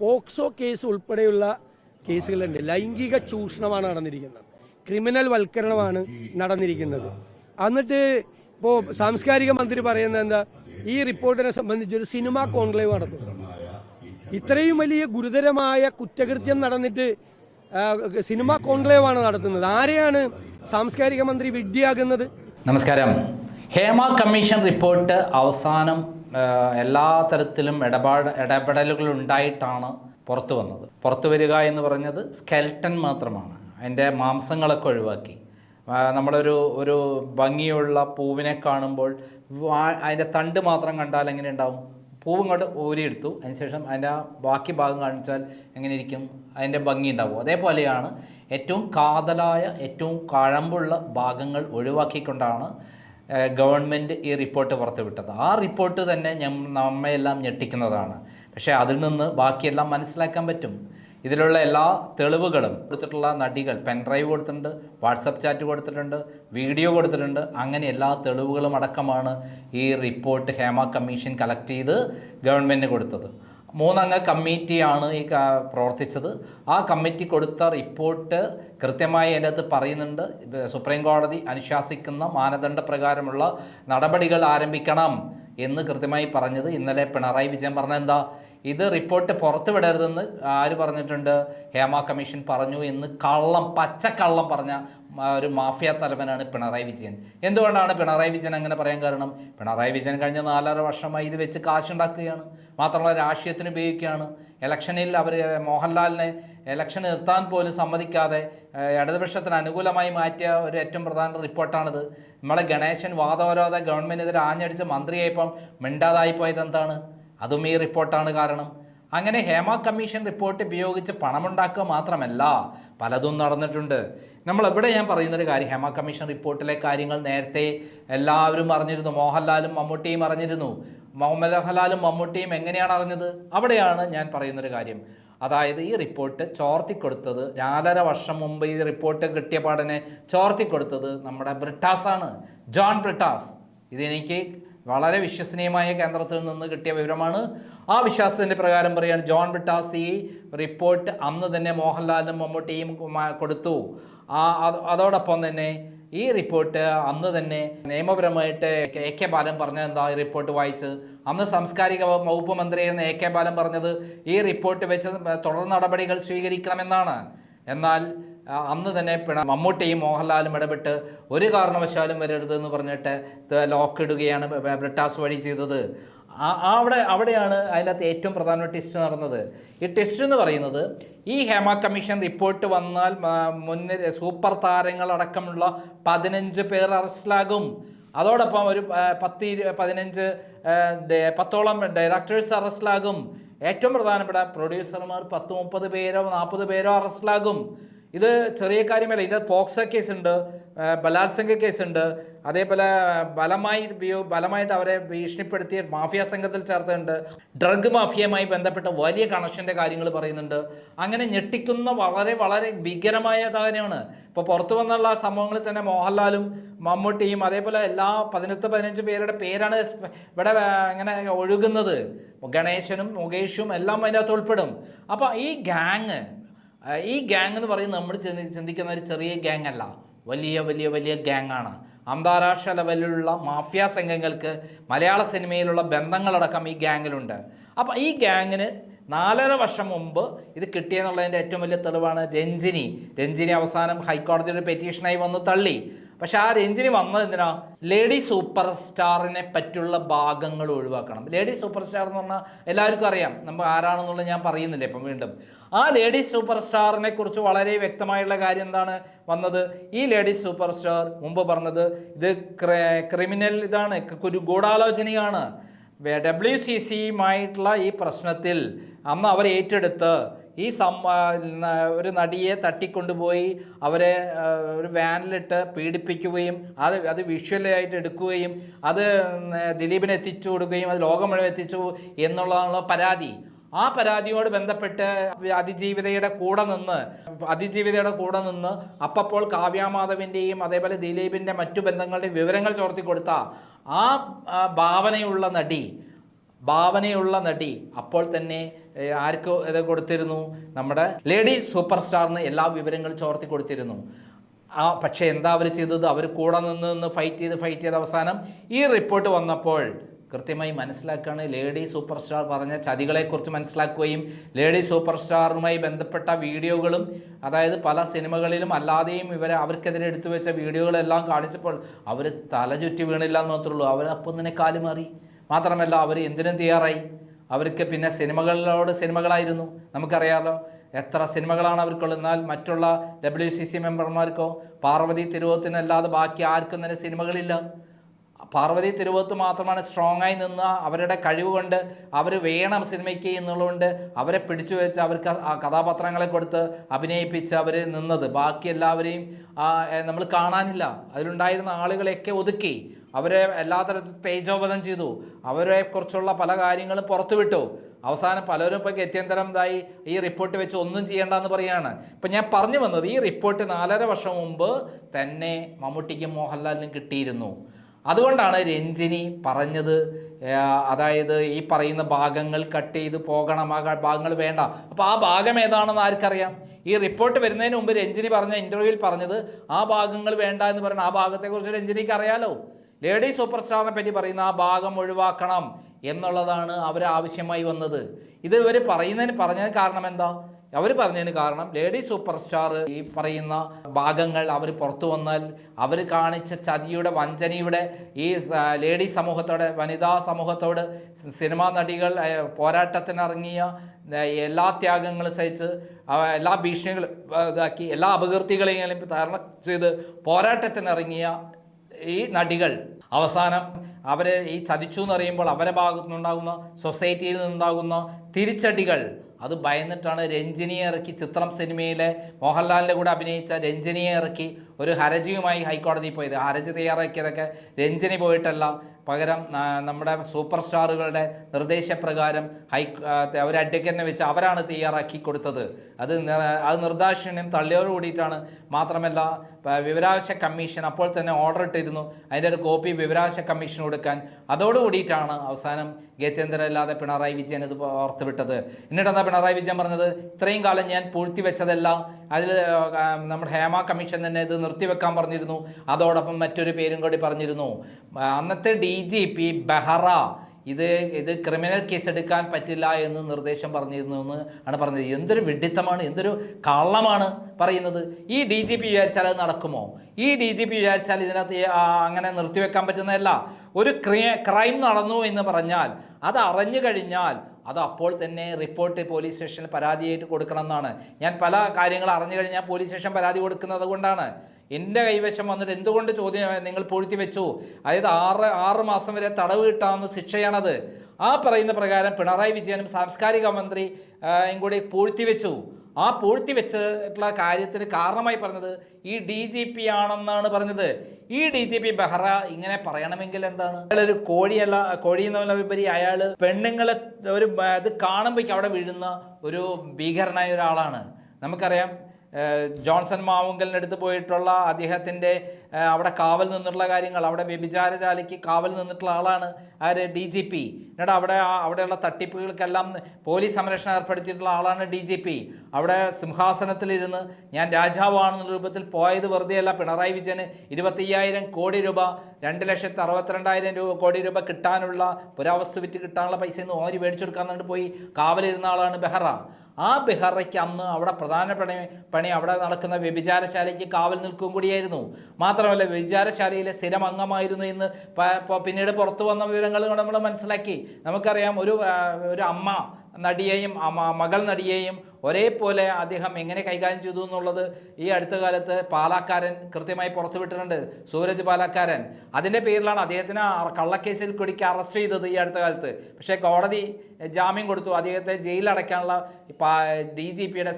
POCSO case ഉൾപ്പെടെയുള്ള കേസുകളുണ്ട്. ലൈംഗിക ചൂഷണമാണ് നടന്നിരിക്കുന്നത്. ക്രിമിനൽ വൽക്കരണമാണ് നടന്നിരിക്കുന്നത്. എന്നിട്ട് ഇപ്പോൾ സാംസ്കാരിക മന്ത്രി പറയുന്നത് എന്താ? ഈ റിപ്പോർട്ടിനെ സംബന്ധിച്ച് ഒരു സിനിമ കോൺക്ലേവ് നടത്തും ഇത്രയും വലിയ ഗുരുതരമായ കുറ്റകൃത്യം നടന്നിട്ട് സിനിമ കോൺക്ലേവ് ആണ് നടത്തുന്നത്. ആരെയാണ് സാംസ്കാരിക മന്ത്രി വിദ്യയാകുന്നത് നമസ്കാരം. ഹേമ കമ്മീഷൻ റിപ്പോർട്ട് അവസാനം എല്ലാ തരത്തിലും ഇടപാട് ഇടപെടലുകൾ ഉണ്ടായിട്ടാണ് പുറത്തു വന്നത്. പുറത്തു വരിക എന്ന് പറഞ്ഞത് സ്കെൽട്ടൻ മാത്രമാണ്. അതിന്റെ മാംസങ്ങളൊക്കെ ഒഴിവാക്കി. നമ്മളൊരു ഒരു ഭംഗിയുള്ള പൂവിനെ കാണുമ്പോൾ അതിന്റെ തണ്ട് മാത്രം കണ്ടാൽ എങ്ങനെ ഉണ്ടാവും? പൂവും കൊണ്ട് ഊരിയെടുത്തു. അതിനുശേഷം അതിന്റെ ബാക്കി ഭാഗം കാണിച്ചാൽ എങ്ങനെ ഇരിക്കും? അതിന്റെ ഭംഗി ഉണ്ടാവും. അതേപോലെയാണ് ഏറ്റവും കാതലായ ഏറ്റവും കഴമ്പുള്ള ഭാഗങ്ങൾ ഒഴിവാക്കിക്കൊണ്ടാണ് ഗവൺമെന്റ് ഈ റിപ്പോർട്ട് പുറത്തുവിട്ടത്. ആ റിപ്പോർട്ട് തന്നെ നമ്മയെല്ലാം ഞെട്ടിക്കുന്നതാണ്. പക്ഷേ അതിൽ നിന്ന് ബാക്കിയെല്ലാം മനസ്സിലാക്കാൻ പറ്റും. ഇതിലുള്ള എല്ലാ തെളിവുകളും കൊടുത്തിട്ടുള്ള നടികൾ പെൻ ഡ്രൈവ് കൊടുത്തിട്ടുണ്ട് വാട്സപ്പ് ചാറ്റ് കൊടുത്തിട്ടുണ്ട് വീഡിയോ കൊടുത്തിട്ടുണ്ട്. അങ്ങനെ എല്ലാ തെളിവുകളും അടക്കമാണ് ഈ റിപ്പോർട്ട് ഹേമ കമ്മീഷൻ കളക്ട് ചെയ്ത് ഗവൺമെന്റിന് കൊടുത്തത്. മൂന്നംഗ കമ്മിറ്റിയാണ് ഈ പ്രവർത്തിച്ചത്. ആ കമ്മിറ്റി കൊടുത്ത റിപ്പോർട്ട് കൃത്യമായി അതിന്റെ അകത്ത് പറയുന്നുണ്ട് സുപ്രീം കോടതി അനുശാസിക്കുന്ന മാനദണ്ഡ പ്രകാരമുള്ള നടപടികൾ ആരംഭിക്കണം എന്ന് കൃത്യമായി പറഞ്ഞത് ഇന്നലെ പിണറായി വിജയൻ പറഞ്ഞ എന്താ ഇത് റിപ്പോർട്ട് പുറത്തു വിടരുതെന്ന് ആര് പറഞ്ഞിട്ടുണ്ട്? ഹേമ കമ്മീഷൻ പറഞ്ഞു എന്ന് കള്ളം പച്ചക്കള്ളം പറഞ്ഞ ഒരു മാഫിയ തലവനാണ് പിണറായി വിജയൻ. എന്തുകൊണ്ടാണ് പിണറായി വിജയൻ അങ്ങനെ പറയാൻ കാരണം? പിണറായി വിജയൻ കഴിഞ്ഞ നാലര വർഷമായി ഇത് വെച്ച് കാശുണ്ടാക്കുകയാണ്. മാത്രമല്ല രാഷ്ട്രീയത്തിന് ഉപയോഗിക്കുകയാണ്. ഇലക്ഷനിൽ അവർ മോഹൻലാലിനെ ഇലക്ഷൻ നിർത്താൻ പോലും സമ്മതിക്കാതെ ഇടതുപക്ഷത്തിന് അനുകൂലമായി മാറ്റിയ ഒരു ഏറ്റവും പ്രധാന റിപ്പോർട്ടാണിത്. നമ്മളെ ഗണേശൻ വാദവരോധ ഗവൺമെന്റിനെതിരെ ആഞ്ഞടിച്ച് മന്ത്രിയായപ്പം മിണ്ടാതായി പോയത് എന്താണ്? അതും ഈ റിപ്പോർട്ടാണ് കാരണം. അങ്ങനെ ഹേമ കമ്മീഷൻ റിപ്പോർട്ട് ഉപയോഗിച്ച് പണമുണ്ടാക്കുക മാത്രമല്ല പലതും നടന്നിട്ടുണ്ട്. നമ്മൾ എവിടെ ഞാൻ പറയുന്നൊരു കാര്യം ഹെമ കമ്മീഷൻ റിപ്പോർട്ടിലെ കാര്യങ്ങൾ നേരത്തെ എല്ലാവരും അറിഞ്ഞിരുന്നു മോഹൻലാലും മമ്മൂട്ടിയും അറിഞ്ഞിരുന്നു. മോഹൻലാലും മമ്മൂട്ടിയും എങ്ങനെയാണ് അറിഞ്ഞത്? അവിടെയാണ് ഞാൻ പറയുന്നൊരു കാര്യം. അതായത് ഈ റിപ്പോർട്ട് ചോർത്തിക്കൊടുത്തത് നാലര വർഷം മുമ്പ് ഈ റിപ്പോർട്ട് കിട്ടിയ പാടനെ ചോർത്തിക്കൊടുത്തത് നമ്മുടെ ബ്രിട്ടാസാണ് ജോൺ ബ്രിട്ടാസ്. ഇതെനിക്ക് വളരെ വിശ്വസനീയമായ കേന്ദ്രത്തിൽ നിന്ന് കിട്ടിയ വിവരമാണ്. ആ വിശ്വാസത്തിന്റെ പ്രകാരം പറയുകയാണ് ജോൺ ബ്രിട്ടാസ് ഈ റിപ്പോർട്ട് അന്ന് തന്നെ മോഹൻലാലിനും മമ്മൂട്ടിയും കൊടുത്തു. ആ അത്- അതോടൊപ്പം തന്നെ ഈ റിപ്പോർട്ട് അന്ന് തന്നെ നിയമപരമായിട്ട് എ കെ ബാലൻ പറഞ്ഞ എന്താ ഈ റിപ്പോർട്ട് വായിച്ച് അന്ന് സാംസ്കാരിക വകുപ്പ് മന്ത്രിയായിരുന്ന എ കെ ബാലൻ പറഞ്ഞത് ഈ റിപ്പോർട്ട് വെച്ച് തുടർ നടപടികൾ സ്വീകരിക്കണമെന്നാണ്. എന്നാൽ അന്ന് തന്നെ പിണ മമ്മൂട്ടിയും മോഹൻലാലും ഇടപെട്ട് ഒരു കാരണവശാലും വരരുത് എന്ന് പറഞ്ഞിട്ട് ലോക്ക് ഇടുകയാണ് ബ്രിട്ടാസ് വഴി ചെയ്തത്. അവിടെ അവിടെയാണ് അതിനകത്ത് ഏറ്റവും പ്രധാനപ്പെട്ട ടെസ്റ്റ് നടന്നത്. ഈ ടെസ്റ്റ് എന്ന് പറയുന്നത് ഈ ഹേമ കമ്മീഷൻ റിപ്പോർട്ട് വന്നാൽ മുന്നിൽ സൂപ്പർ താരങ്ങളടക്കമുള്ള പതിനഞ്ച് പേർ അറസ്റ്റിലാകും. അതോടൊപ്പം ഒരു പത്ത് പതിനഞ്ച് പത്തോളം ഡയറക്ടേഴ്സ് അറസ്റ്റിലാകും. ഏറ്റവും പ്രധാനപ്പെട്ട പ്രൊഡ്യൂസർമാർ പത്ത് മുപ്പത് പേരോ നാൽപ്പത് പേരോ അറസ്റ്റിലാകും. ഇത് ചെറിയ കാര്യമല്ല. ഇതിന്റെ പോക്സോ കേസുണ്ട് ഉണ്ട് ബലാത്സംഗ കേസുണ്ട് അതേപോലെ ബലമായി ബലമായിട്ട് അവരെ ഭീഷണിപ്പെടുത്തിയ മാഫിയ സംഘത്തിൽ ചേർത്തുണ്ട്. ഡ്രഗ് മാഫിയയുമായി ബന്ധപ്പെട്ട വലിയ കണക്ഷന്റെ കാര്യങ്ങൾ പറയുന്നുണ്ട്. അങ്ങനെ ഞെട്ടിക്കുന്ന വളരെ വളരെ ഭീകരമായ കാര്യമാണ് ഇപ്പോൾ പുറത്തു വന്നുള്ള സംഭവങ്ങളിൽ തന്നെ മോഹൻലാലും മമ്മൂട്ടിയും അതേപോലെ എല്ലാ പതിനെട്ട് പതിനഞ്ച് പേരുടെ പേരാണ് ഇവിടെ ഇങ്ങനെ ഒഴുകുന്നത്. ഗണേശനും മുകേഷും എല്ലാം അതിന്റെ അകത്ത് ഉൾപ്പെടും. അപ്പോൾ ഈ ഗ്യാങ് ഈ ഗ്യാങ് എന്ന് പറയുന്നത് നമ്മൾ ചിന്തിക്കുന്ന ഒരു ചെറിയ ഗ്യാങ് അല്ല. വലിയ വലിയ വലിയ ഗ്യാങ് ആണ്. അന്താരാഷ്ട്ര ലെവലിലുള്ള മാഫിയ സംഘങ്ങൾക്ക് മലയാള സിനിമയിലുള്ള ബന്ധങ്ങളടക്കം ഈ ഗ്യാങ്ങിലുണ്ട് അപ്പം ഈ ഗ്യാങ്ങിന് നാലര വർഷം മുമ്പ് ഇത് കിട്ടിയെന്നുള്ളതിന്റെ ഏറ്റവും വലിയ തെളിവാണ് രഞ്ജിനി. രഞ്ജിനി അവസാനം ഹൈക്കോടതിയുടെ പെറ്റീഷനായി വന്ന് തള്ളി. പക്ഷെ ആ രഞ്ജിനി വന്നത് എന്തിനാ ലേഡി സൂപ്പർ സ്റ്റാറിനെ പറ്റുള്ള ഭാഗങ്ങൾ ഒഴിവാക്കണം. ലേഡി സൂപ്പർ സ്റ്റാർ എന്ന് പറഞ്ഞാൽ എല്ലാവർക്കും അറിയാം. നമ്മൾ ആരാണെന്നുള്ളത് ഞാൻ പറയുന്നില്ല ഇപ്പം വീണ്ടും. ആ ലേഡി സൂപ്പർ സ്റ്റാറിനെ കുറിച്ച് വളരെ വ്യക്തമായുള്ള കാര്യം എന്താണ്? വന്നത് ഈ ലേഡി സൂപ്പർ സ്റ്റാർ മുമ്പ് പറഞ്ഞത് ഇത് ക്രിമിനൽ ഇതാണ് ഒരു ഗൂഢാലോചനയാണ്. ഡബ്ല്യു സി സിയുമായിട്ടുള്ള ഈ പ്രശ്നത്തിൽ അന്ന് അവർ ഏറ്റെടുത്ത് ഈ സം ഒരു നടിയെ തട്ടിക്കൊണ്ടുപോയി അവരെ ഒരു വാനിലിട്ട് പീഡിപ്പിക്കുകയും അത് അത് വിഷ്വലായിട്ട് എടുക്കുകയും അത് ദിലീപിനെത്തിച്ചു കൊടുക്കുകയും അത് ലോകം മുഴുവൻ എത്തിച്ചു എന്നുള്ളതാണ് പരാതി. ആ പരാതിയോട് ബന്ധപ്പെട്ട് അതിജീവിതയുടെ കൂടെ നിന്ന് അതിജീവിതയുടെ കൂടെ നിന്ന് അപ്പപ്പോൾ കാവ്യാമാധവിന്റെയും അതേപോലെ ദിലീപിന്റെ മറ്റു ബന്ധങ്ങളുടെയും വിവരങ്ങൾ ചോർത്തി കൊടുത്ത ആ ഭാവനയുള്ള നടി ഭാവനയുള്ള നടി അപ്പോൾ തന്നെ ആർക്ക് ഇത് കൊടുത്തിരുന്നു? നമ്മുടെ ലേഡി സൂപ്പർ സ്റ്റാറിന് എല്ലാ വിവരങ്ങളും ചോർത്തി കൊടുത്തിരുന്നു. ആ പക്ഷേ എന്താ അവർ ചെയ്തത്? അവർ കൂടെ നിന്ന് നിന്ന് ഫൈറ്റ് ചെയ്ത് ഫൈറ്റ് ചെയ്ത് അവസാനം ഈ റിപ്പോർട്ട് വന്നപ്പോൾ കൃത്യമായി മനസ്സിലാക്കുകയാണ്. ലേഡി സൂപ്പർ സ്റ്റാർ പറഞ്ഞ ചതികളെക്കുറിച്ച് മനസ്സിലാക്കുകയും ലേഡി സൂപ്പർ സ്റ്റാറുമായി ബന്ധപ്പെട്ട വീഡിയോകളും അതായത് പല സിനിമകളിലും അല്ലാതെയും ഇവരെ അവർക്കെതിരെ എടുത്തു വെച്ച വീഡിയോകളെല്ലാം കാണിച്ചപ്പോൾ അവർ തല ചുറ്റി വീണില്ല എന്ന് മാത്രമേ ഉള്ളൂ. അവരപ്പം തന്നെ തന്നെ കാലുമാറി മാത്രമല്ല അവർ എന്തിനും തയ്യാറായി. അവർക്ക് പിന്നെ സിനിമകളോട് സിനിമകളായിരുന്നു. നമുക്കറിയാമല്ലോ എത്ര സിനിമകളാണ് അവർക്കുള്ളത് എന്നാൽ മറ്റുള്ള ഡബ്ല്യു സി സി മെമ്പർമാർക്കോ പാർവതി തിരുവോത്തിനല്ലാതെ ബാക്കി ആർക്കും തന്നെ സിനിമകളില്ല. പാർവതി തിരുവോത്ത് മാത്രമാണ് സ്ട്രോങ് ആയി നിന്ന് അവരുടെ കഴിവ് കൊണ്ട് അവർ വേണം സിനിമയ്ക്ക് എന്നുള്ളതുകൊണ്ട് അവരെ പിടിച്ചു വെച്ച് അവർക്ക് കഥാപാത്രങ്ങളെ കൊടുത്ത് അഭിനയിപ്പിച്ച് അവർ നിന്നത്. ബാക്കി എല്ലാവരെയും നമ്മൾ കാണാനില്ല. അതിലുണ്ടായിരുന്ന ആളുകളെയൊക്കെ ഒതുക്കി അവരെ എല്ലാ തരത്തിലും തേജോവധം ചെയ്തു. അവരെ കുറിച്ചുള്ള പല കാര്യങ്ങളും പുറത്തുവിട്ടു അവസാനം പലരും ഇപ്പോൾ ഗത്യന്തരം ഇതായി ഈ റിപ്പോർട്ട് വെച്ച് ഒന്നും ചെയ്യേണ്ടെന്ന് പറയുകയാണ് ഇപ്പം ഞാൻ പറഞ്ഞു വന്നത് ഈ റിപ്പോർട്ട് നാലര വർഷം മുമ്പ് തന്നെ മമ്മൂട്ടിക്കും മോഹൻലാലിനും കിട്ടിയിരുന്നു. അതുകൊണ്ടാണ് രഞ്ജിനി പറഞ്ഞത് അതായത് ഈ പറയുന്ന ഭാഗങ്ങൾ കട്ട് ചെയ്ത് പോകണം ആ ഭാഗങ്ങൾ വേണ്ട. അപ്പോൾ ആ ഭാഗം ഏതാണെന്ന് ആർക്കറിയാം? ഈ റിപ്പോർട്ട് വരുന്നതിന് മുമ്പ് രഞ്ജിനി പറഞ്ഞ ഇന്റർവ്യൂവിൽ പറഞ്ഞത് ആ ഭാഗങ്ങൾ വേണ്ട എന്ന് പറയുന്ന ആ ഭാഗത്തെക്കുറിച്ച് രഞ്ജിനിക്ക് അറിയാലോ? ലേഡി സൂപ്പർ സ്റ്റാറിനെ പറ്റി പറയുന്ന ആ ഭാഗം ഒഴിവാക്കണം എന്നുള്ളതാണ് അവർ ആവശ്യമായി വന്നത്. ഇത് ഇവർ പറയുന്നതിന് പറഞ്ഞതിന് കാരണം എന്താ? അവർ പറഞ്ഞതിന് കാരണം ലേഡി സൂപ്പർ സ്റ്റാർ ഈ പറയുന്ന ഭാഗങ്ങൾ അവർ പുറത്തു വന്നാൽ അവർ കാണിച്ച ചതിയുടെ വഞ്ചനയുടെ ഈ ലേഡി സമൂഹത്തോടെ വനിതാ സമൂഹത്തോട് സിനിമാ നടികൾ പോരാട്ടത്തിനിറങ്ങിയ എല്ലാ ത്യാഗങ്ങളും സഹിച്ച് എല്ലാ ഭീഷണികളും ഇതാക്കി എല്ലാ അപകീർത്തികളെയും തരണം ചെയ്ത് പോരാട്ടത്തിനിറങ്ങിയ ഈ നടികൾ. അവസാനം അവർ ഈ ചതിച്ചു എന്ന് അറിയുമ്പോൾ അവരെ ഭാഗത്തുനിന്നുണ്ടാകുന്ന സൊസൈറ്റിയിൽ നിന്നുണ്ടാകുന്ന തിരിച്ചടികൾ അത് ഭയന്നിട്ടാണ് രഞ്ജിനിയെ ഇറക്കി ചിത്രം സിനിമയിലെ മോഹൻലാലിന്റെ കൂടെ അഭിനയിച്ച രഞ്ജിനിയെ ഇറക്കി ഒരു ഹരജിയുമായി ഹൈക്കോടതിയിൽ പോയത്. ഹരജി തയ്യാറാക്കിയതൊക്കെ രഞ്ജിനി പോയിട്ടല്ല പകരം നമ്മുടെ സൂപ്പർ സ്റ്റാറുകളുടെ നിർദ്ദേശപ്രകാരം ഹൈ ഒരു അഡ്വക്കറ്റിനെ വെച്ച് അവരാണ് തയ്യാറാക്കി കൊടുത്തത്. അത് അത് നിർദ്ദാക്ഷിണ്യം തള്ളിയോട് കൂടിയിട്ടാണ് മാത്രമല്ല വിവരാവശ്യ കമ്മീഷൻ അപ്പോൾ തന്നെ ഓർഡർ ഇട്ടിരുന്നു. അതിന്റെ ഒരു കോപ്പി വിവരാവശ്യ കമ്മീഷൻ കൊടുക്കാൻ. അതോടുകൂടിയിട്ടാണ് അവസാനം ഗത്യന്തരമില്ലാതെ പിണറായി വിജയൻ ഇത് ഓർത്തുവിട്ടത്. എന്നിട്ട് എന്താ പിണറായി വിജയൻ പറഞ്ഞത്? ഇത്രയും കാലം ഞാൻ പൂഴ്ത്തി വെച്ചതല്ല അതിൽ നമ്മുടെ ഹേമ കമ്മീഷൻ തന്നെ ഇത് നിർത്തിവെക്കാൻ പറഞ്ഞിരുന്നു. അതോടൊപ്പം മറ്റൊരു പേരും കൂടി പറഞ്ഞിരുന്നു. അന്നത്തെ ഡി ജി പി ബെഹറ ഇത് ഇത് ക്രിമിനൽ കേസ് എടുക്കാൻ പറ്റില്ല എന്ന് നിർദ്ദേശം പറഞ്ഞിരുന്നു എന്ന് ആണ് പറഞ്ഞത്. എന്തൊരു വിഡിത്തമാണ് എന്തൊരു കള്ളമാണ് പറയുന്നത്. ഈ ഡി ജി പി വിചാരിച്ചാൽ അത് നടക്കുമോ? ഈ ഡി ജി പി വിചാരിച്ചാൽ ഇതിനകത്ത് അങ്ങനെ നിർത്തിവെക്കാൻ പറ്റുന്നതല്ല. ഒരു ക്രൈം നടന്നു എന്ന് പറഞ്ഞാൽ അത് അറിഞ്ഞു കഴിഞ്ഞാൽ അത് അപ്പോൾ തന്നെ റിപ്പോർട്ട് പോലീസ് സ്റ്റേഷനിൽ പരാതിയായിട്ട് കൊടുക്കണം എന്നാണ്. ഞാൻ പല കാര്യങ്ങൾ അറിഞ്ഞു കഴിഞ്ഞാൽ പോലീസ് സ്റ്റേഷൻ പരാതി കൊടുക്കുന്നത് കൊണ്ടാണ്. എന്റെ കൈവശം വന്നിട്ട് എന്തുകൊണ്ട് ചോദ്യം നിങ്ങൾ പൂഴ്ത്തി വെച്ചു? അതായത് ആറ് ആറ് മാസം വരെ തടവ് കിട്ടാവുന്ന ശിക്ഷയാണത്. ആ പറയുന്ന പ്രകാരം പിണറായി വിജയനും സാംസ്കാരിക മന്ത്രി കൂടി പൂഴ്ത്തി വെച്ചു. ആ പൂഴ്ത്തി വെച്ചിട്ടുള്ള കാര്യത്തിന് കാരണമായി പറഞ്ഞത് ഈ ഡി ജി പി ആണെന്നാണ് പറഞ്ഞത്. ഈ ഡി ജി പി ബെഹ്റ ഇങ്ങനെ പറയണമെങ്കിൽ എന്താണ്? അയാളൊരു കോഴിയല്ല കോഴി എന്ന് പറഞ്ഞ വിപരി അയാൾ പെണ്ണുങ്ങളെ ഒരു ഇത് കാണുമ്പോഴേക്കും അവിടെ വീഴുന്ന ഒരു ഭീകരനായ ഒരാളാണ്. നമുക്കറിയാം ജോൺസൺ മാവുങ്കലിന്റെ അടുത്ത് പോയിട്ടുള്ള അദ്ദേഹത്തിന്റെ അവിടെ കാവൽ നിന്നുള്ള കാര്യങ്ങൾ അവിടെ വ്യഭിചാരശാലയ്ക്ക് കാവൽ നിന്നിട്ടുള്ള ആളാണ് ആര്? D G P. എന്നിട്ട് അവിടെ അവിടെയുള്ള തട്ടിപ്പുകൾക്കെല്ലാം പോലീസ് സംരക്ഷണം ഏർപ്പെടുത്തിയിട്ടുള്ള ആളാണ് ഡി ജി പി. അവിടെ സിംഹാസനത്തിലിരുന്ന് ഞാൻ രാജാവാണെന്ന രൂപത്തിൽ പോയത് വെറുതെയല്ല. പിണറായി വിജയന് ഇരുപത്തയ്യായിരം കോടി രൂപ രണ്ട് ലക്ഷത്തി അറുപത്തിരണ്ടായിരം രൂപ കോടി രൂപ കിട്ടാനുള്ള പുരാവസ്തു വിറ്റ് കിട്ടാനുള്ള പൈസ ഒന്നും ഓരി മേടിച്ചെടുക്കാൻ കൊടുക്കാൻ പോയി കാവലിരുന്ന ആളാണ് ബെഹ്റ. ആ ബെഹറയ്ക്ക് അന്ന് അവിടെ പ്രധാന പണി പണി അവിടെ നടക്കുന്ന വ്യഭിചാരശാലയ്ക്ക് കാവൽ നിൽക്കുകയും കൂടിയായിരുന്നു. മാത്രമല്ല വ്യഭിചാരശാലയിലെ സ്ഥിരം അംഗമായിരുന്നു എന്ന് പിന്നീട് പുറത്തു വന്ന വിവരങ്ങൾ നമ്മൾ മനസ്സിലാക്കി. നമുക്കറിയാം ഒരു ഒരു അമ്മ നടിയെയും മകൾ നടിയെയും ഒരേപോലെ അദ്ദേഹം എങ്ങനെ കൈകാര്യം ചെയ്തു എന്നുള്ളത് ഈ അടുത്ത കാലത്ത് പാലാക്കാരൻ കൃത്യമായി പുറത്തുവിട്ടിട്ടുണ്ട്. സൂരജ് പാലാക്കാരൻ. അതിന്റെ പേരിലാണ് അദ്ദേഹത്തിന് കള്ളക്കേസിൽ കുടിക്ക് അറസ്റ്റ് ചെയ്തത് ഈ അടുത്ത കാലത്ത്. പക്ഷേ കോടതി ജാമ്യം കൊടുത്തു. അദ്ദേഹത്തെ ജയിലടയ്ക്കാനുള്ള ഡി ജി പിയുടെ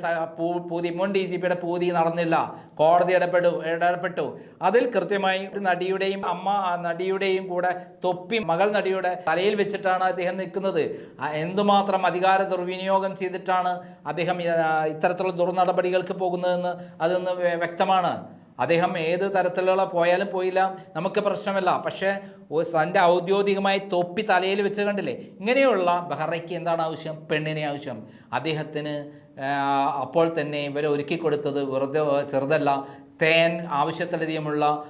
പൂതി മുൻ ഡി ജി പിയുടെ പൂതി നടന്നില്ല. കോടതി ഇടപെടു ഇടപെട്ടു. അതിൽ കൃത്യമായി ഒരു നടിയുടെയും അമ്മ നടിയുടെയും കൂടെ തൊപ്പി മകൾ നടിയുടെ തലയിൽ വെച്ചിട്ടാണ് അദ്ദേഹം നിൽക്കുന്നത്. എന്തുമാത്രം അധികാര ദുർവിനിയോഗം ചെയ്തിട്ടാണ് അദ്ദേഹം ആ, ഇത്തരത്തിലുള്ള ദുർനടപടികൾക്ക് പോകുന്നതെന്ന് അതൊന്ന് വ്യക്തമാണ്. അദ്ദേഹം ഏത് തരത്തിലുള്ള പോയാലും പോയില്ല. നമുക്ക് പ്രശ്നമല്ല. പക്ഷേ തന്റെ ഔദ്യോഗികമായി തൊപ്പി തലയിൽ വെച്ച് കണ്ടില്ലേ? ഇങ്ങനെയുള്ള ബഹ്റയ്ക്ക് എന്താണ് ആവശ്യം? പെണ്ണിനെ ആവശ്യം. അദ്ദേഹത്തിന് അപ്പോൾ തന്നെ ഇവരെ ഒരുക്കി കൊടുത്തത് വെറുതെ ചെറുതല്ല. തേൻ ആവശ്യത്തിലധികമുള്ള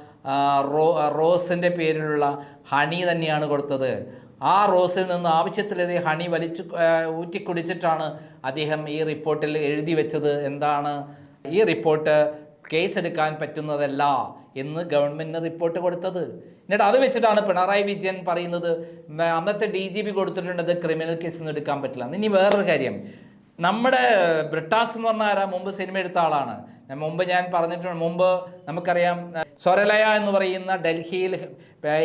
റോ റോസിന്റെ പേരിലുള്ള ഹണി തന്നെയാണ് കൊടുത്തത്. ആ റോസിൽ നിന്ന് ആവശ്യത്തിലതേ ഹണി വലിച്ചു ഊറ്റിക്കുടിച്ചിട്ടാണ് അദ്ദേഹം ഈ റിപ്പോർട്ടിൽ എഴുതി വെച്ചത്. എന്താണ് ഈ റിപ്പോർട്ട്? കേസെടുക്കാൻ പറ്റുന്നതല്ല എന്ന് ഗവൺമെന്റിന് റിപ്പോർട്ട് കൊടുത്തത്. എന്നിട്ട് അത് വെച്ചിട്ടാണ് പിണറായി വിജയൻ പറയുന്നത് അന്നത്തെ ഡി ജി പി കൊടുത്തിട്ടുണ്ട് ക്രിമിനൽ കേസ് ഒന്നും എടുക്കാൻ പറ്റില്ല. ഇനി വേറൊരു കാര്യം. നമ്മുടെ ബ്രിട്ടാസ് എന്ന് പറഞ്ഞ ആരാ? മുമ്പ് സിനിമ എടുത്ത ആളാണ്. മുമ്പ് ഞാൻ പറഞ്ഞിട്ടുണ്ട് മുമ്പ് നമുക്കറിയാം സ്വരലയ എന്ന് പറയുന്ന ഡൽഹിയിൽ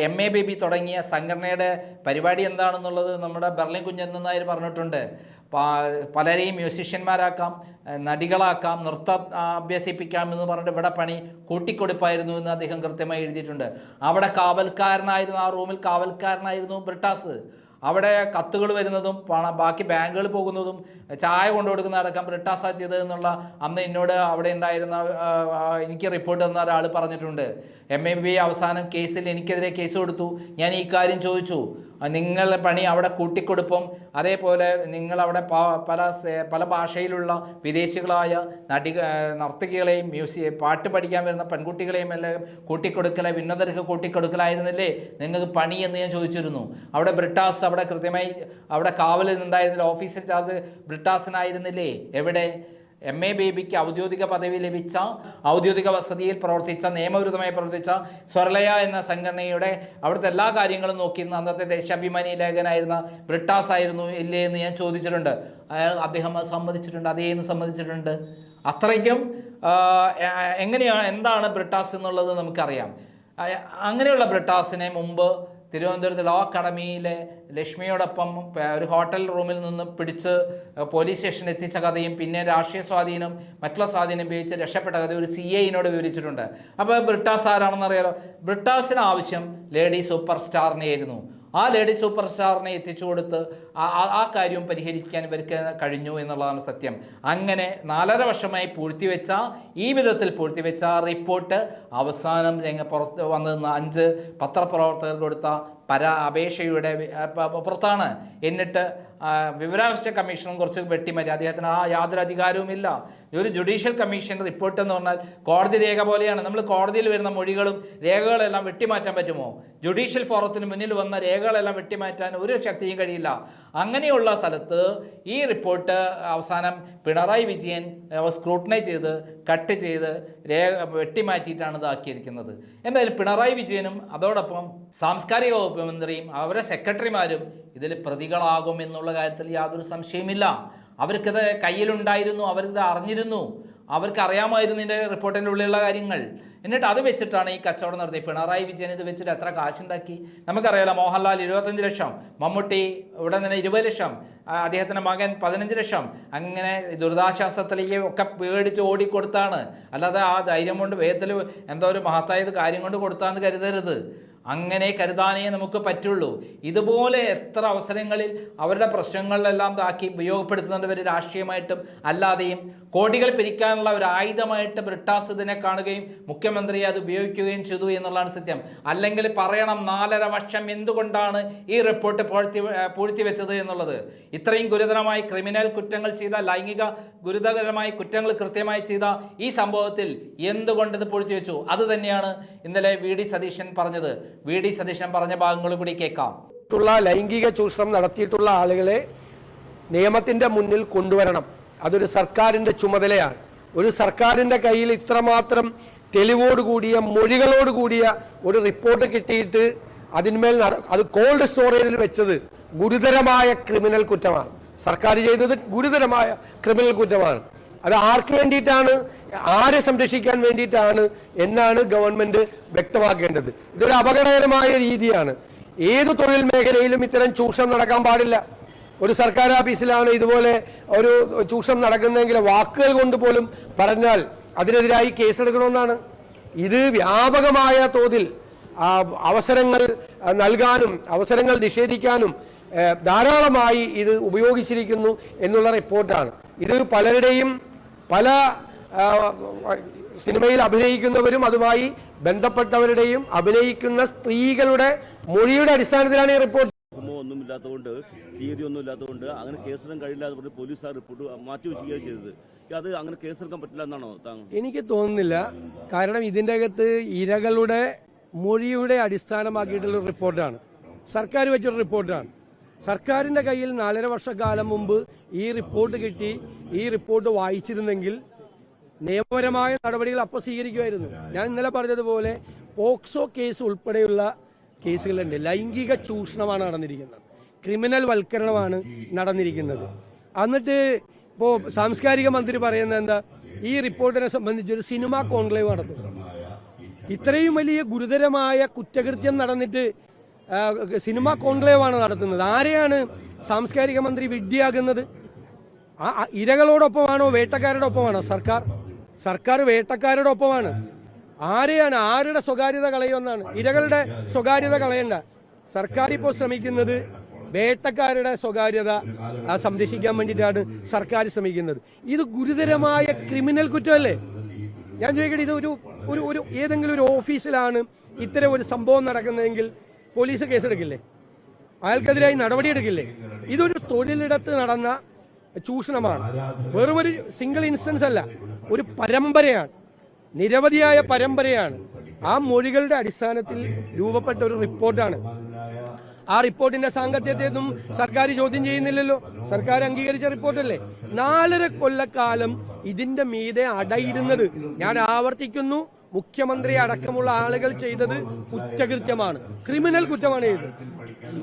എം എ ബേബി തുടങ്ങിയ സംഘടനയുടെ പരിപാടി എന്താണെന്നുള്ളത് നമ്മുടെ ബെർലിൻ കുഞ്ഞൻ നായർ പറഞ്ഞിട്ടുണ്ട് പലരെയും മ്യൂസീഷ്യന്മാരാക്കാം നടികളാക്കാം നൃത്തം അഭ്യസിപ്പിക്കാം എന്ന് പറഞ്ഞിട്ട് ഇവിടെ പണി കൂട്ടിക്കൊടുപ്പായിരുന്നു എന്ന് അദ്ദേഹം കൃത്യമായി എഴുതിയിട്ടുണ്ട്. അവിടെ കാവൽക്കാരനായിരുന്നു ആ റൂമിൽ കാവൽക്കാരനായിരുന്നു ബ്രിട്ടാസ്. അവിടെ കത്തുകൾ വരുന്നതും പണം ബാക്കി ബാങ്കുകൾ പോകുന്നതും ചായ കൊണ്ടു കൊടുക്കുന്ന അടക്കം ബ്രിട്ടാസാ ചെയ്തതെന്നുള്ള അന്ന് എന്നോട് അവിടെ ഉണ്ടായിരുന്ന എനിക്ക് റിപ്പോർട്ട് തന്ന ഒരാൾ പറഞ്ഞിട്ടുണ്ട്. എം എ ബി അവസാനം കേസിൽ എനിക്കെതിരെ കേസ് കൊടുത്തു. ഞാൻ ഈ കാര്യം ചോദിച്ചു. ആ, നിങ്ങളുടെ പണി അവിടെ കൂട്ടിക്കൊടുപ്പും. അതേപോലെ നിങ്ങളവിടെ പല പല ഭാഷയിലുള്ള വിദേശികളായ നടി നർത്തകികളെയും മ്യൂസിയ പാട്ട് പഠിക്കാൻ വരുന്ന പെൺകുട്ടികളെയും എല്ലാം കൂട്ടിക്കൊടുക്കല വിനോദർക്ക് കൂട്ടിക്കൊടുക്കലായിരുന്നില്ലേ? നിങ്ങൾക്ക് പണി എന്ന് ഞാൻ ചോദിച്ചിരുന്നു. അവിടെ ബ്രിട്ടാസ് അവിടെ കൃത്യമായി അവിടെ കാവലിൽ നിന്നുണ്ടായിരുന്നില്ല ഓഫീസർ ചാർജ് ബ്രിട്ടാസിനായിരുന്നില്ലേ? എവിടെ? എം എ ബേബിക്ക് ഔദ്യോഗിക പദവി ലഭിച്ച ഔദ്യോഗിക വസതിയിൽ പ്രവർത്തിച്ച നിയമവിരുദ്ധമായി പ്രവർത്തിച്ച സ്വർലയ എന്ന സംഘടനയുടെ അവിടുത്തെ എല്ലാ കാര്യങ്ങളും നോക്കിയിരുന്ന അന്നത്തെ ദേശാഭിമാനി ലേഖനായിരുന്ന ബ്രിട്ടാസ് ആയിരുന്നു ഇല്ലേ എന്ന് ഞാൻ ചോദിച്ചിട്ടുണ്ട്. അദ്ദേഹം സമ്മതിച്ചിട്ടുണ്ട്. അതേ എന്ന് സമ്മതിച്ചിട്ടുണ്ട്. അത്രയ്ക്കും എങ്ങനെയാണ് എന്താണ് ബ്രിട്ടാസ് എന്നുള്ളത് നമുക്കറിയാം. അങ്ങനെയുള്ള ബ്രിട്ടാസിനെ മുമ്പ് തിരുവനന്തപുരത്ത് ലോ അക്കാഡമിയിലെ ലക്ഷ്മിയോടൊപ്പം ഒരു ഹോട്ടൽ റൂമിൽ നിന്ന് പിടിച്ച് പോലീസ് സ്റ്റേഷനിൽ എത്തിച്ച കഥയും പിന്നെ രാഷ്ട്രീയ സ്വാധീനം മറ്റുള്ള സ്വാധീനം ഉപയോഗിച്ച് രക്ഷപ്പെട്ട കഥ ഒരു സി ഐനോട് വിവരിച്ചിട്ടുണ്ട്. അപ്പോൾ ബ്രിട്ടാസ് ആരാണെന്ന് അറിയാലോ ബ്രിട്ടാസിന് ആവശ്യം ലേഡി സൂപ്പർ സ്റ്റാറിനെ ആയിരുന്നു ആ ലേഡി സൂപ്പർ സ്റ്റാറിനെ എത്തിച്ചു കൊടുത്ത് ആ- കാര്യം പരിഹരിക്കാൻ ഇവർക്ക് കഴിഞ്ഞു എന്നുള്ളതാണ് സത്യം. അങ്ങനെ നാലര വർഷമായി പൂഴ്ത്തിവെച്ച ഈ വിധത്തിൽ പൂഴ്ത്തിവെച്ച റിപ്പോർട്ട് അവസാനം രംഗ പുറത്ത് വന്നു അഞ്ച് പത്രപ്രവർത്തകർ കൊടുത്ത പരാ അപേക്ഷയുടെ പുറത്താണ്. എന്നിട്ട് വിവരാവകാശ കമ്മീഷനും കുറച്ച് വെട്ടിമാറ്റി അദ്ദേഹത്തിന് ആ യാതൊരു അധികാരവുമില്ല ഒരു ജുഡീഷ്യൽ കമ്മീഷൻ റിപ്പോർട്ട് എന്ന് പറഞ്ഞാൽ കോടതി രേഖ പോലെയാണ്. നമ്മൾ കോടതിയിൽ വരുന്ന മൊഴികളും രേഖകളെല്ലാം വെട്ടിമാറ്റാൻ പറ്റുമോ? ജുഡീഷ്യൽ ഫോറത്തിന് മുന്നിൽ വന്ന രേഖകളെല്ലാം വെട്ടിമാറ്റാൻ ഒരു ശക്തിയും കഴിയില്ല. അങ്ങനെയുള്ള സ്ഥലത്ത് ഈ റിപ്പോർട്ട് അവസാനം പിണറായി വിജയൻ സ്ക്രൂട്ടനൈസ് ചെയ്ത് കട്ട് ചെയ്ത് രേഖ വെട്ടിമാറ്റിയിട്ടാണ് ഇതാക്കിയിരിക്കുന്നത്. എന്തായാലും പിണറായി വിജയനും അതോടൊപ്പം സാംസ്കാരിക വകുപ്പ് മന്ത്രിയും അവരെ സെക്രട്ടറിമാരും ഇതിൽ പ്രതികളാകും എന്നുള്ള കാര്യത്തിൽ യാതൊരു സംശയമില്ല അവർക്കത് കയ്യിലുണ്ടായിരുന്നു അവർക്കിത് അറിഞ്ഞിരുന്നു. അവർക്ക് അറിയാമായിരുന്നു ഇതിന്റെ റിപ്പോർട്ടിന്റെ ഉള്ളിലുള്ള കാര്യങ്ങൾ. എന്നിട്ട് അത് വെച്ചിട്ടാണ് ഈ കച്ചവടം നടത്തി പിണറായി വിജയൻ ഇത് വെച്ചിട്ട് എത്ര കാശുണ്ടാക്കി? നമുക്കറിയാലോ മോഹൻലാൽ ഇരുപത്തഞ്ച് ലക്ഷം മമ്മൂട്ടി ഇവിടെ നിന്ന് ഇരുപത് ലക്ഷം അദ്ദേഹത്തിന്റെ മകൻ പതിനഞ്ച് ലക്ഷം. അങ്ങനെ ദുരിതാശ്വാസത്തിലേക്ക് ഒക്കെ പേടിച്ച് ഓടിക്കൊടുത്താണ്. അല്ലാതെ ആ ധൈര്യം കൊണ്ട് വേഗത്തിൽ എന്തോ ഒരു മഹത്തായത് കാര്യം കൊണ്ട് കൊടുത്താന്ന് കരുതരുത്. അങ്ങനെ കരുതാനേ നമുക്ക് പറ്റുള്ളൂ. ഇതുപോലെ എത്ര അവസരങ്ങളിൽ അവരുടെ പ്രശ്നങ്ങളിലെല്ലാം താക്കി ഉപയോഗപ്പെടുത്തുന്നുണ്ട് ഇവർ രാഷ്ട്രീയമായിട്ടും അല്ലാതെയും കോടികൾ പിരിക്കാനുള്ള ഒരു ആയുധമായിട്ട് ബ്രിട്ടാസ് ഇതിനെ കാണുകയും മുഖ്യമന്ത്രി അത് ഉപയോഗിക്കുകയും ചെയ്തു എന്നുള്ളതാണ് സത്യം. അല്ലെങ്കിൽ പറയണം നാലര വർഷം എന്തുകൊണ്ടാണ് ഈ റിപ്പോർട്ട് പൂഴ്ത്തി പൂഴ്ത്തി വെച്ചത് എന്നുള്ളത്? ഇത്രയും ഗുരുതരമായി ക്രിമിനൽ കുറ്റങ്ങൾ ചെയ്ത ലൈംഗിക ഗുരുതരമായി കുറ്റങ്ങൾ കൃത്യമായി ചെയ്ത ഈ സംഭവത്തിൽ എന്തുകൊണ്ട് ഇത് പൂഴ്ത്തി വെച്ചു? അത് തന്നെയാണ് ഇന്നലെ വി ഡി സതീശൻ പറഞ്ഞത്. വി ഡി സതീശൻ പറഞ്ഞ ഭാഗങ്ങൾ കൂടി കേൾക്കാം. ലൈംഗിക ചൂഷണം നടത്തിയിട്ടുള്ള ആളുകളെ നിയമത്തിന്റെ മുന്നിൽ കൊണ്ടുവരണം. അതൊരു സർക്കാരിന്റെ ചുമതലയാണ്. ഒരു സർക്കാരിന്റെ കയ്യിൽ ഇത്രമാത്രം തെളിവോട് കൂടിയ മൊഴികളോട് കൂടിയ ഒരു റിപ്പോർട്ട് കിട്ടിയിട്ട് അതിന്മേൽ അത് കോൾഡ് സ്റ്റോറേജിൽ വെച്ചത് ഗുരുതരമായ ക്രിമിനൽ കുറ്റമാണ്. സർക്കാർ ചെയ്തത് ഗുരുതരമായ ക്രിമിനൽ കുറ്റമാണ്. അത് ആർക്ക് വേണ്ടിയിട്ടാണ്? ആരെ സംരക്ഷിക്കാൻ വേണ്ടിയിട്ടാണ് എന്നാണ് ഗവൺമെന്റ് വ്യക്തമാക്കേണ്ടത്. ഇതൊരു അപകടകരമായ രീതിയാണ്. ഏത് തൊഴിൽ മേഖലയിലും ഇത്തരം ചൂഷണം നടക്കാൻ പാടില്ല. ഒരു സർക്കാർ ഓഫീസിലാണ് ഇതുപോലെ ഒരു ചൂഷണം നടക്കുന്നതെങ്കിൽ വാക്കുകൾ കൊണ്ട് പോലും പറഞ്ഞാൽ അതിനെതിരായി കേസെടുക്കണമെന്നാണ്. ഇത് വ്യാപകമായ തോതിൽ അവസരങ്ങൾ നൽകാനും അവസരങ്ങൾ നിഷേധിക്കാനും ധാരാളമായി ഇത് ഉപയോഗിച്ചിരിക്കുന്നു എന്നുള്ള റിപ്പോർട്ടാണ്. ഇത് പലരുടെയും പല സിനിമയിൽ അഭിനയിക്കുന്നവരും അതുമായി ബന്ധപ്പെട്ടവരുടെയും അഭിനയിക്കുന്ന സ്ത്രീകളുടെ മൊഴിയുടെ അടിസ്ഥാനത്തിലാണ് ഈ റിപ്പോർട്ട്. ഒന്നും ഇല്ലാത്തതുകൊണ്ട് തീയതി ഒന്നും ഇല്ലാത്തതുകൊണ്ട് അങ്ങനെ കേസെടുക്കാൻ കഴിയില്ല എന്ന് പറഞ്ഞ് പോലീസ് ആ റിപ്പോർട്ട് മാറ്റി വെച്ചുകയാണ് ചെയ്തത്. അത് അങ്ങനെ കേസെടുക്കാൻ പറ്റില്ല എന്നാണോ എനിക്ക് തോന്നുന്നില്ല. കാരണം ഇതിന്റെ അകത്ത് ഇരകളുടെ മൊഴിയുടെ അടിസ്ഥാനമാക്കിയിട്ടുള്ള റിപ്പോർട്ടാണ്. സർക്കാർ വെച്ചൊരു റിപ്പോർട്ടാണ്. സർക്കാരിന്റെ കയ്യിൽ നാലര വർഷക്കാലം മുമ്പ് ഈ റിപ്പോർട്ട് കിട്ടി. ഈ റിപ്പോർട്ട് വായിച്ചിരുന്നെങ്കിൽ നിയമപരമായ നടപടികൾ അപ്പോൾ സ്വീകരിക്കുമായിരുന്നു. ഞാൻ ഇന്നലെ പറഞ്ഞതുപോലെ പോക്സോ കേസ് ഉൾപ്പെടെയുള്ള കേസുകളുണ്ട്. ലൈംഗിക ചൂഷണമാണ് നടന്നിരിക്കുന്നത്. ക്രിമിനൽ വൽക്കരണമാണ് നടന്നിരിക്കുന്നത്. എന്നിട്ട് ഇപ്പോൾ സാംസ്കാരിക മന്ത്രി പറയുന്നത് എന്താ? ഈ റിപ്പോർട്ടിനെ സംബന്ധിച്ച് ഒരു സിനിമ കോൺക്ലേവ് നടത്തും. ഇത്രയും വലിയ ഗുരുതരമായ കുറ്റകൃത്യം നടന്നിട്ട് സിനിമ കോൺക്ലേവ് ആണ് നടത്തുന്നത്. ആരെയാണ് സാംസ്കാരിക മന്ത്രി വിഡ്ഢിയാകുന്നത്? ആ ഇരകളോടൊപ്പമാണോ വേട്ടക്കാരുടെ ഒപ്പമാണോ സർക്കാർ? സർക്കാർ വേട്ടക്കാരുടെ ഒപ്പമാണ് ആരെയാണ് ആരുടെ സ്വകാര്യത കളയുമെന്നാണ്? ഇരകളുടെ സ്വകാര്യത കളയണ്ട. സർക്കാർ ഇപ്പോൾ ശ്രമിക്കുന്നത് വേട്ടക്കാരുടെ സ്വകാര്യത സംരക്ഷിക്കാൻ വേണ്ടിയിട്ടാണ് സർക്കാർ ശ്രമിക്കുന്നത്. ഇത് ഗുരുതരമായ ക്രിമിനൽ കുറ്റമല്ലേ? ഞാൻ ചോദിക്കട്ടെ ഇത് ഒരു ഒരു ഏതെങ്കിലും ഒരു ഓഫീസിലാണ് ഇത്തരം ഒരു സംഭവം നടക്കുന്നതെങ്കിൽ പോലീസ് കേസെടുക്കില്ലേ? അയാൾക്കെതിരായി നടപടിയെടുക്കില്ലേ? ഇതൊരു തൊഴിലിടത്ത് നടന്ന ചൂഷണമാണ്. വെറും ഒരു സിംഗിൾ ഇൻസ്റ്റൻസ് അല്ല ഒരു പരമ്പരയാണ്. നിരവധിയായ പരമ്പരയാണ്. ആ മൊഴികളുടെ അടിസ്ഥാനത്തിൽ രൂപപ്പെട്ട ഒരു റിപ്പോർട്ടാണ്. ആ റിപ്പോർട്ടിന്റെ സാങ്കത്യത്തെയൊന്നും സർക്കാർ ചോദ്യം ചെയ്യുന്നില്ലല്ലോ. സർക്കാർ അംഗീകരിച്ച റിപ്പോർട്ടല്ലേ? നാലര കൊല്ലക്കാലം ഇതിന്റെ മീതെ അടയിരുന്നത്. ഞാൻ ആവർത്തിക്കുന്നു മുഖ്യമന്ത്രി അടക്കമുള്ള ആളുകൾ ചെയ്തത് കുറ്റകൃത്യമാണ്. ക്രിമിനൽ കുറ്റമാണ് ചെയ്തത്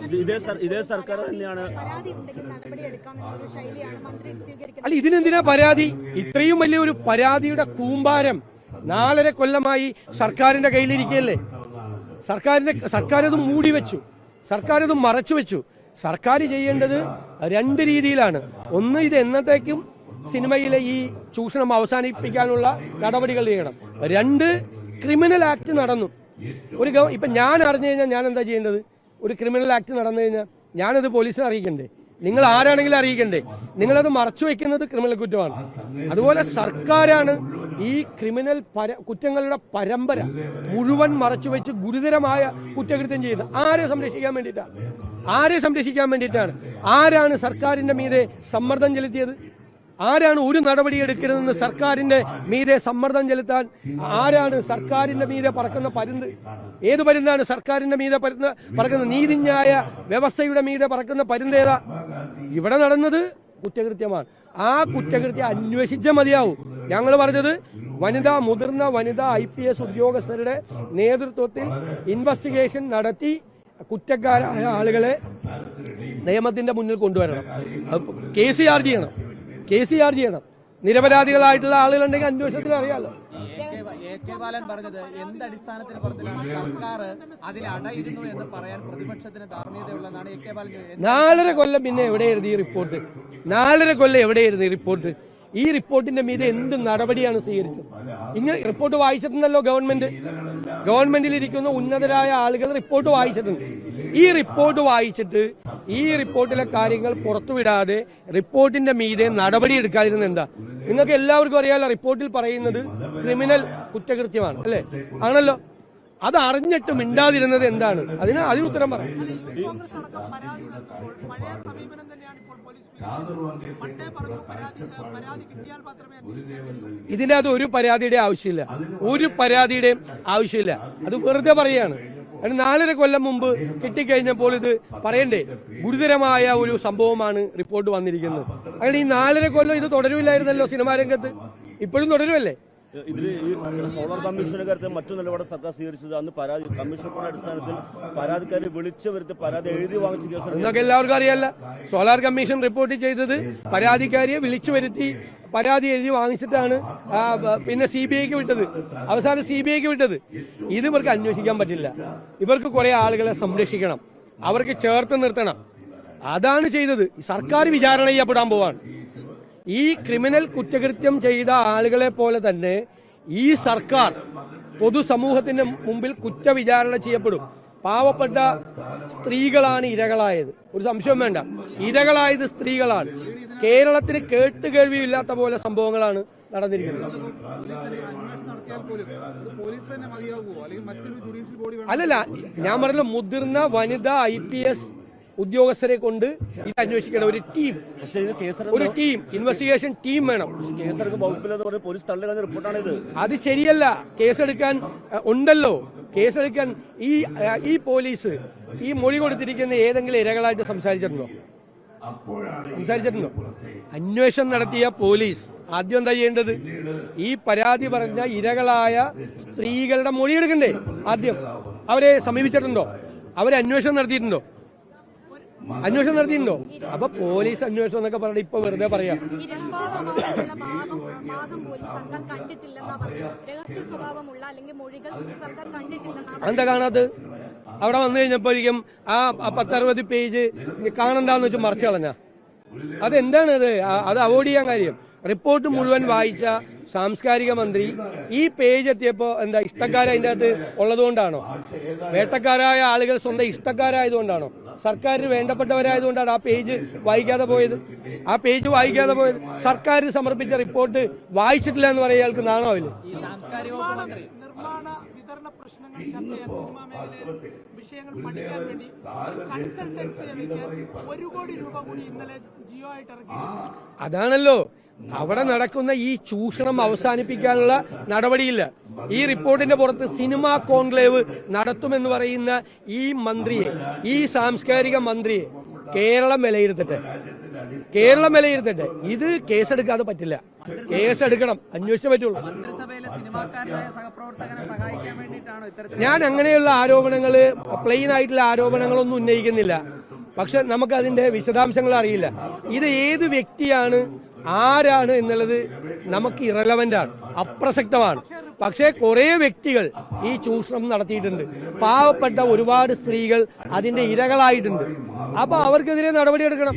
ഇത്. ഇതേ സർ- ഇതേ സർക്കാർ തന്നെയാണ് അല്ല ഇതിനെന്തിനാ പരാതി? ഇത്രയും വലിയ ഒരു പരാതിയുടെ കൂമ്പാരം നാലര കൊല്ലമായി സർക്കാരിന്റെ കയ്യിലിരിക്കുകയല്ലേ? സർക്കാരിന്റെ സർക്കാർ അത് മൂടി വെച്ചു. സർക്കാർ അത് മറച്ചു വെച്ചു. സർക്കാർ ചെയ്യേണ്ടത് രണ്ട് രീതിയിലാണ്. ഒന്ന് ഇത് എന്നത്തേക്കും സിനിമയിലെ ഈ ചൂഷണം അവസാനിപ്പിക്കാനുള്ള നടപടികൾ ചെയ്യണം. രണ്ട് ക്രിമിനൽ ആക്ട് നടന്നു. ഒരു ഇപ്പൊ ഞാൻ അറിഞ്ഞു കഴിഞ്ഞാൽ ഞാൻ എന്താ ചെയ്യേണ്ടത്? ഒരു ക്രിമിനൽ ആക്ട് നടന്നു കഴിഞ്ഞാൽ ഞാനത് പോലീസിനെ അറിയിക്കണ്ടേ? നിങ്ങൾ ആരാണെങ്കിലും അറിയിക്കണ്ടേ? നിങ്ങളത് മറച്ചു വെക്കുന്നത് ക്രിമിനൽ കുറ്റമാണ്. അതുപോലെ സർക്കാരാണ് ഈ ക്രിമിനൽ കുറ്റങ്ങളുടെ പരമ്പര മുഴുവൻ മറച്ചു വെച്ച് ഗുരുതരമായ കുറ്റകൃത്യം ചെയ്ത് ആരെ സംരക്ഷിക്കാൻ വേണ്ടിയിട്ടാണ്? ആരെ സംരക്ഷിക്കാൻ വേണ്ടിയിട്ടാണ്? ആരാണ് സർക്കാരിന്റെ മീതെ സമ്മർദ്ദം ചെലുത്തിയത്? ആരാണ് ഒരു നടപടി എടുക്കരുതെന്ന് സർക്കാരിന്റെ മീതെ സമ്മർദ്ദം ചെലുത്താൻ ആരാണ് സർക്കാരിന്റെ മീതെ പറക്കുന്ന പരുന്ത്? ഏത് പരുന്താണ് സർക്കാരിന്റെ മീതെ പരുന്ന പറക്കുന്ന നീതിന്യായ വ്യവസ്ഥയുടെ മീതെ പറക്കുന്ന പരുന്തേതാ ഇവിടെ നടന്നത് കുറ്റകൃത്യമാണ്. ആ കുറ്റകൃത്യം അന്വേഷിച്ചേ മതിയാവും. ഞങ്ങൾ പറഞ്ഞത് വനിതാ മുതിർന്ന വനിതാ ഐ പി എസ് ഉദ്യോഗസ്ഥരുടെ നേതൃത്വത്തിൽ ഇൻവെസ്റ്റിഗേഷൻ നടത്തി കുറ്റക്കാരായ ആളുകളെ നിയമത്തിന്റെ മുന്നിൽ കൊണ്ടുവരണം. കേസ് ചാർജ് ചെയ്യണം. കേസ് ചാർജ് ചെയ്യണം. നിരപരാധികളായിട്ടുള്ള ആളുകളുണ്ടെങ്കിൽ അന്വേഷണത്തിൽ അറിയാലോ. ബാലൻ പറഞ്ഞത് എന്ത് അടിസ്ഥാനത്തിൽ പുറത്തിലാണ് സർക്കാർ അതിൽ അടയിരുന്നു എന്ന് പറയാൻ പ്രതിപക്ഷത്തിന് ധാർമ്മികതയുള്ളതാണ് എ കെ ബാലൻ നാലര കൊല്ലം പിന്നെ എവിടെയായിരുന്നു ഈ റിപ്പോർട്ട്? നാലര കൊല്ലം എവിടെയായിരുന്നു ഈ റിപ്പോർട്ട്? ഈ റിപ്പോർട്ടിന്റെ മീതെ എന്ത് നടപടിയാണ് സ്വീകരിച്ചത്? ഇങ്ങനെ റിപ്പോർട്ട് വായിച്ചിട്ടുണ്ടല്ലോ ഗവൺമെന്റ്. ഗവൺമെന്റിൽ ഇരിക്കുന്ന ഉന്നതരായ ആളുകൾ റിപ്പോർട്ട് വായിച്ചിട്ടുണ്ട്. ഈ റിപ്പോർട്ട് വായിച്ചിട്ട് ഈ റിപ്പോർട്ടിലെ കാര്യങ്ങൾ പുറത്തുവിടാതെ റിപ്പോർട്ടിന്റെ മീതെ നടപടി എടുക്കാതിരുന്ന എന്താ? നിങ്ങൾക്ക് എല്ലാവർക്കും അറിയാലോ റിപ്പോർട്ടിൽ പറയുന്നത് ക്രിമിനൽ കുറ്റകൃത്യമാണ് അല്ലേ? ആണല്ലോ? അത് അറിഞ്ഞിട്ട് മിണ്ടാതിരുന്നത് എന്താണ്? അതിന് അതിന് ഉത്തരം പറയാം ഇതിന്റെ അത് ഒരു പരാതിയുടെ ആവശ്യമില്ല. ഒരു പരാതിയുടെയും ആവശ്യമില്ല. അത് വെറുതെ പറയാണ് കാരണം നാലര കൊല്ലം മുമ്പ് കിട്ടിക്കഴിഞ്ഞപ്പോൾ ഇത് പറയണ്ടേ ഗുരുതരമായ ഒരു സംഭവമാണ് റിപ്പോർട്ട് വന്നിരിക്കുന്നത്. അങ്ങനെ ഈ നാലര കൊല്ലം ഇത് തുടരുമില്ലായിരുന്നല്ലോ സിനിമാ രംഗത്ത്? ഇപ്പോഴും തുടരുമല്ലേ? ഇതിൽ ഈ സോളാർ കമ്മീഷനെ കാര്യത്തിൽ മറ്റു നിലപാട് സർക്കാർ സ്വീകരിച്ചത് അന്ന് പരാതി കമ്മീഷണറുടെ അടിസ്ഥാനത്തിൽ പരാതിക്കാരെ വിളിച്ചു വരുത്തി പരാതി എഴുതി വാങ്ങിച്ച കേസ് നിങ്ങൾക്ക് എല്ലാവർക്കും അറിയാല്ല സോളാർ കമ്മീഷൻ റിപ്പോർട്ട് ചെയ്തത് പരാതിക്കാരിയെ വിളിച്ചു വരുത്തി പരാതി എഴുതി വാങ്ങിച്ചിട്ടാണ് പിന്നെ സി ബി ഐക്ക് വിട്ടത്. അവസാനം സി ബി ഐക്ക് വിട്ടത്. ഇത് ഇവർക്ക് അന്വേഷിക്കാൻ പറ്റില്ല. ഇവർക്ക് കുറെ ആളുകളെ സംരക്ഷിക്കണം. അവർക്ക് ചേർത്ത് നിർത്തണം. അതാണ് ചെയ്തത്. സർക്കാർ വിചാരണ ചെയ്യപ്പെടാൻ പോവാണ്. ഈ ക്രിമിനൽ കുറ്റകൃത്യം ചെയ്ത ആളുകളെ പോലെ തന്നെ ഈ സർക്കാർ പൊതുസമൂഹത്തിന് മുമ്പിൽ കുറ്റവിചാരണ ചെയ്യപ്പെടും. പാവപ്പെട്ട സ്ത്രീകളാണ് ഇരകളായത്. ഒരു സംശയം വേണ്ട. ഇരകളായത് സ്ത്രീകളാണ്. കേരളത്തിന് കേട്ടുകേൾവിയില്ലാത്ത പോലെ സംഭവങ്ങളാണ് നടന്നിരിക്കുന്നത്. അല്ലല്ല ഞാൻ പറഞ്ഞ മുതിർന്ന വനിതാ ഐ പി എസ് ഉദ്യോഗസ്ഥരെ കൊണ്ട് ഇത് അന്വേഷിക്കണം ഒരു ടീം. ഒരു ടീം ഇൻവെസ്റ്റിഗേഷൻ ടീം വേണം. കേസെടുക്കാൻ വകുപ്പില്ലെന്ന് പറഞ്ഞ് പോലീസ് തള്ളികളഞ്ഞ റിപ്പോർട്ടാണ് ഇത്. അത് ശരിയല്ല. കേസെടുക്കാൻ ഉണ്ടല്ലോ. കേസെടുക്കാൻ ഈ ഈ പോലീസ് ഈ മൊഴി കൊടുത്തിരിക്കുന്ന ഏതെങ്കിലും ഇരകളായിട്ട് സംസാരിച്ചിട്ടുണ്ടോ? സംസാരിച്ചിട്ടുണ്ടോ? അന്വേഷണം നടത്തിയ പോലീസ്. ആദ്യം എന്താ ചെയ്യേണ്ടത്? ഈ പരാതി പറഞ്ഞ ഇരകളായ സ്ത്രീകളുടെ മൊഴി എടുക്കണ്ടേ? ആദ്യം. അവരെ സമീപിച്ചിട്ടുണ്ടോ? അവരെ അന്വേഷണം നടത്തിയിട്ടുണ്ടോ? അന്വേഷണം നടത്തിയിട്ടുണ്ടോ അപ്പൊ പോലീസ് അന്വേഷണം എന്നൊക്കെ പറഞ്ഞിട്ട് ഇപ്പൊ വെറുതെ പറയാം. എന്താ കാണാത്ത അവിടെ വന്നു കഴിഞ്ഞപ്പോഴേക്കും ആ പത്തറുപത് പേജ് കാണണ്ടെന്ന് വെച്ച് മറച്ചു കളഞ്ഞ. അതെന്താണത്? അത് അവോയ്ഡ് ചെയ്യാൻ കാര്യം. റിപ്പോർട്ട് മുഴുവൻ വായിച്ച സാംസ്കാരിക മന്ത്രി ഈ പേജ് എത്തിയപ്പോൾ എന്താ ഇഷ്ടക്കാർ അതിന്റെ അകത്ത് ഉള്ളതുകൊണ്ടാണോ? വേട്ടക്കാരായ ആളുകൾ സ്വന്തം ഇഷ്ടക്കാരായതുകൊണ്ടാണോ? സർക്കാരിന് വേണ്ടപ്പെട്ടവരായതുകൊണ്ടാണ് ആ പേജ് വായിക്കാതെ പോയത്? ആ പേജ് വായിക്കാതെ പോയത്? സർക്കാർ സമർപ്പിച്ച റിപ്പോർട്ട് വായിച്ചിട്ടില്ല എന്ന് പറയാൻ അയാൾക്ക് നാണമാവില്ലേ ഈ സാംസ്കാരിക വകുപ്പ് മന്ത്രി നിർമ്മാണ വിതരണ പ്രശ്നങ്ങൾ ചർച്ച ചെയ്യാൻ സിനിമാ മേഖലയിലെ വിഷയങ്ങൾ പഠിക്കാൻ വേണ്ടി ഒരു കോടി രൂപ കൂടി ഇന്നലെ ജിയോ ആയിട്ട് ഇറക്കി. അതാണല്ലോ. അവിടെ നടക്കുന്ന ഈ ചൂഷണം അവസാനിപ്പിക്കാനുള്ള നടപടിയില്ല. ഈ റിപ്പോർട്ടിന്റെ പുറത്ത് സിനിമാ കോൺക്ലേവ് നടത്തുമെന്ന് പറയുന്ന ഈ മന്ത്രിയെ ഈ സാംസ്കാരിക മന്ത്രിയെ കേരളം വിലയിരുത്തട്ടെ. കേരളം വിലയിരുത്തട്ടെ. ഇത് കേസെടുക്കാതെ പറ്റില്ല. കേസെടുക്കണം. അന്വേഷിച്ചേ പറ്റുള്ളൂ. ഞാൻ അങ്ങനെയുള്ള ആരോപണങ്ങൾ പ്ലെയിൻ ആയിട്ടുള്ള ആരോപണങ്ങളൊന്നും ഉന്നയിക്കുന്നില്ല. പക്ഷെ നമുക്ക് അതിന്റെ വിശദാംശങ്ങൾ അറിയില്ല. ഇത് ഏത് വ്യക്തിയാണ് ആരാണ് എന്നുള്ളത് നമുക്ക് ഇറലവന്റ് ആണ് അപ്രസക്തമാണ്. പക്ഷേ കുറെ വ്യക്തികൾ ഈ ചൂഷണം നടത്തിയിട്ടുണ്ട്. പാവപ്പെട്ട ഒരുപാട് സ്ത്രീകൾ അതിന്റെ ഇരകളായിട്ടുണ്ട്. അപ്പൊ അവർക്കെതിരെ നടപടിയെടുക്കണം.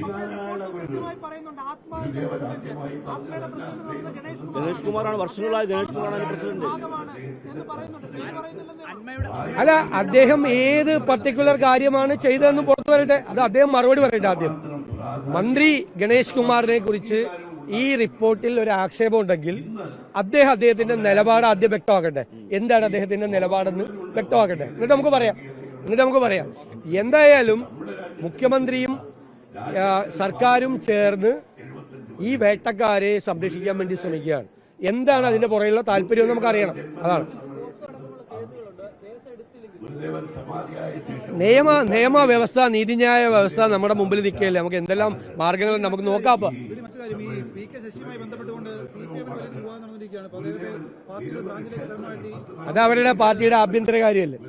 ഗണേഷ് കുമാറാണ്. വർഷങ്ങളായി ഗണേഷ് കുമാറാണ് പ്രസിഡന്റ്. അല്ല അദ്ദേഹം ഏത് പർട്ടിക്കുലർ കാര്യമാണ് ചെയ്തതെന്ന് പുറത്തു വരട്ടെ അത് അദ്ദേഹം മറുപടി പറയട്ടെ ആദ്യം. മന്ത്രി ഗണേഷ് കുമാറിനെ കുറിച്ച് ഈ റിപ്പോർട്ടിൽ ഒരു ആക്ഷേപം ഉണ്ടെങ്കിൽ അദ്ദേഹം അദ്ദേഹത്തിന്റെ നിലപാട് ആദ്യം വ്യക്തമാക്കട്ടെ. എന്താണ് അദ്ദേഹത്തിന്റെ നിലപാടെന്ന് വ്യക്തമാക്കട്ടെ. എന്നിട്ട് നമുക്ക് പറയാം. എന്നിട്ട് നമുക്ക് പറയാം. എന്തായാലും മുഖ്യമന്ത്രിയും സർക്കാരും ചേർന്ന് ഈ വേട്ടക്കാരെ സംരക്ഷിക്കാൻ വേണ്ടി ശ്രമിക്കുകയാണ്. എന്താണ് അതിന്റെ പുറകിലുള്ള താല്പര്യം നമുക്ക് അറിയണം അതാണ്. നിയമ നിയമ വ്യവസ്ഥ നീതിന്യായ വ്യവസ്ഥ നമ്മുടെ മുമ്പിൽ നിൽക്കുകയല്ലേ? നമുക്ക് എന്തെല്ലാം മാർഗങ്ങൾ നമുക്ക് നോക്കാം അത് അവരുടെ പാർട്ടിയുടെ ആഭ്യന്തര കാര്യമല്ലേ?